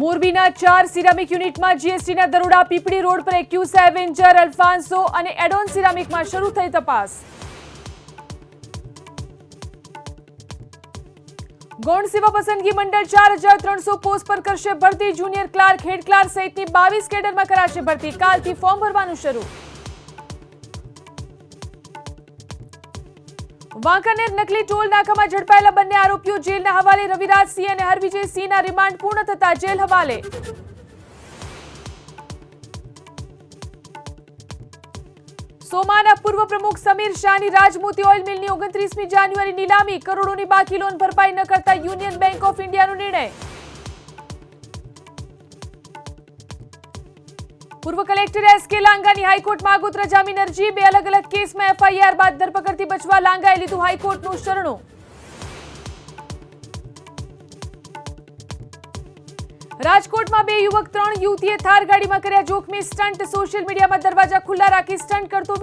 મોરબીના ચાર સિરામિક યુનિટમાં જીએસટીના દરોડા, પીપળી રોડ પર એક્યુસ એવેન્જર, અલ્ફાન્સો અને એડોન સિરામિકમાં શરૂ થઈ તપાસ. ગૌણ સેવા પસંદગી મંડળ ચાર હજાર ત્રણસો પોસ્ટ પર કરશે ભરતી. જુનિયર ક્લાર્ક, હેડ ક્લાર્ક સહિતની બાવીસ કેડરમાં કરાશે ભરતી. કાલથી ફોર્મ ભરવાનું શરૂ. વાંકાનેર નકલી ટોલ નાકામાં ઝડપાયેલા બંને આરોપીઓ જેલના હવાલે રવિરાજસિંહ અને હરવિજયસિંહના રિમાન્ડ પૂર્ણ થતા જેલ હવાલે. સોમાના પૂર્વ પ્રમુખ સમીર શાહની રાજમોતી ઓઇલ મિલની ઓગણત્રીસમી જાન્યુઆરી નીલામી કરોડોની બાકી લોન ભરપાઈ ન કરતા યુનિયન બેંક ઓફ ઇન્ડિયાનો નિર્ણય. પૂર્વ કલેક્ટર એસ કે લાંગાની હાઈકોર્ટમાં આગોતરા જામીન અરજી બે અલગ અલગ કેસમાં એફઆઈઆર બાદ ધરપકડથી બચવા લાંગાએ લીધું હાઈકોર્ટનું શરણું રાજકોટમાં બે યુવક ત્રણ યુવતીએ થાર ગાડીમાં કર્યા જોખમી સ્ટન્ટ સોશિયલ મીડિયામાં દરવાજા ખુલ્લા રાખી સ્ટન્ટ કરતો